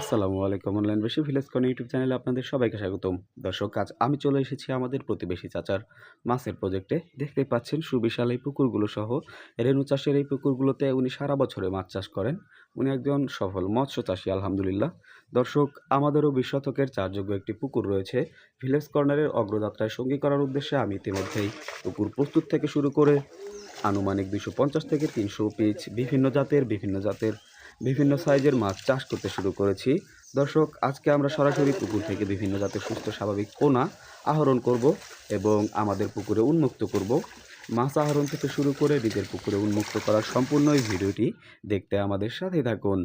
আসসালামু আলাইকুম অনলাইন বেশি ভিলেজ ইউটিউব চ্যানেলে আপনাদের সবাইকে স্বাগতম। দর্শক, আজ আমি চলে এসেছি আমাদের প্রতিবেশী চাচার মাছের প্রজেক্টে। দেখতে পাচ্ছেন, সুবিশাল এই পুকুরগুলো সহ রেণু চাষের এই পুকুরগুলোতে উনি সারা বছরে মাছ চাষ করেন। উনি একজন সফল মৎস্য চাষী, আলহামদুলিল্লাহ। দর্শক, আমাদেরও বিশ শতকের চারযোগ্য একটি পুকুর রয়েছে ভিলেজ কর্নারের অগ্রযাত্রায় সঙ্গী করার উদ্দেশ্যে আমি ইতিমধ্যেই পুকুর প্রস্তুত থেকে শুরু করে আনুমানিক দুশো পঞ্চাশ থেকে তিনশো পিচ বিভিন্ন জাতের বিভিন্ন জাতের বিভিন্ন সাইজের মাছ চাষ করতে শুরু করেছি। দর্শক, আজকে আমরা সরাসরি পুকুর থেকে বিভিন্ন জাতের সুস্থ স্বাভাবিক কোনা আহরণ করব এবং আমাদের পুকুরে উন্মুক্ত করব। মাছ আহরণ থেকে শুরু করে নিজের পুকুরে উন্মুক্ত করার সম্পূর্ণ এই ভিডিওটি দেখতে আমাদের সাথে থাকুন।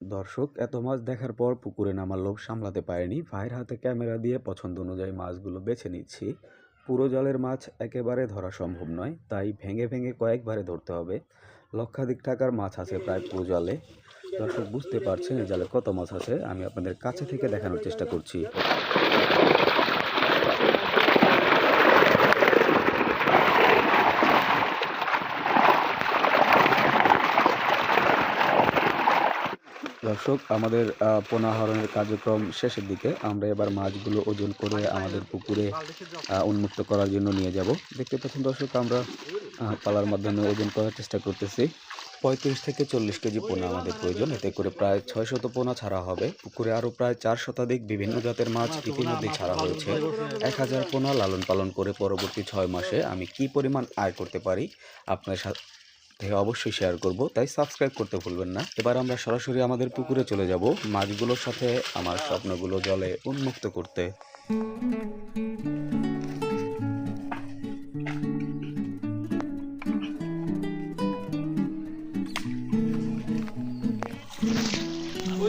দর্শক, এত মাছ দেখার পর পুকুরে নামার লোভ সামলাতে পারেনি। ভাইয়ের হাতে ক্যামেরা দিয়ে পছন্দ অনুযায়ী মাছগুলো বেছে নিচ্ছি। পুরো জলের মাছ একেবারে ধরা সম্ভব নয়, তাই ভেঙে ভেঙে কয়েকবারে ধরতে হবে। লক্ষাধিক টাকার মাছ আছে প্রায় পুরো জলে। দর্শক বুঝতে পারছেন এই জালে কত মাছ আছে আমি আপনাদের কাছে থেকে দেখানোর চেষ্টা করছি। দর্শক আমাদের আহ, পোনা কার্যক্রম শেষের দিকে আমরা এবার মাছগুলো ওজন করে আমাদের পুকুরে উন্মুক্ত করার জন্য নিয়ে যাব। দেখতে পাচ্ছেন দর্শক আমরা পালার মাধ্যমে ওজন করার চেষ্টা করতেছি। পঁয়ত্রিশ থেকে চল্লিশ কেজি পোনা আমাদের প্রয়োজন। এতে করে প্রায় ছয় পোনা ছাড়া হবে। পুকুরে আরও প্রায় চার শতাধিক বিভিন্ন জাতের মাছ ইতিমধ্যে ছাড়া হয়েছে। এক হাজার পোনা লালন পালন করে পরবর্তী ছয় মাসে আমি কি পরিমাণ আয় করতে পারি আপনার সাথে অবশ্যই শেয়ার করব। তাই সাবস্ক্রাইব করতে ভুলবেন না। এবার আমরা সরাসরি আমাদের পুকুরে চলে যাব। মাছগুলোর সাথে আমার স্বপ্নগুলো জলে উন্মুক্ত করতে।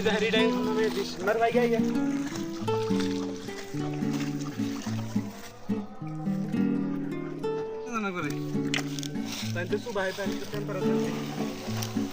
with the hairy dye. मर भाई क्या ये? Tantu subay, tantu temperatures.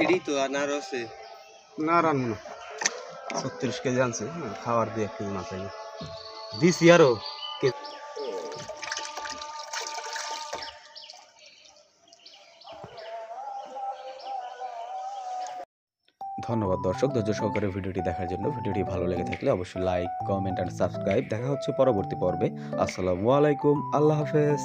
এডি তো আনারসে না রানবো না। ছত্রিশ কেজি আনছে, খাওয়ার দিয়ে এক কেজি না দিস দিছি আরও। ধন্যবাদ, দর্শক। ধৈর্য সহকারে ভিডিওটি দেখার জন্য ভিডিওটি ভালো লেগে থাকলে অবশ্যই লাইক, কমেন্ট অ্যান্ড সাবস্ক্রাইব। দেখা হচ্ছে পরবর্তী পর্বে। আসসালামু আলাইকুম। আল্লাহ হাফেজ।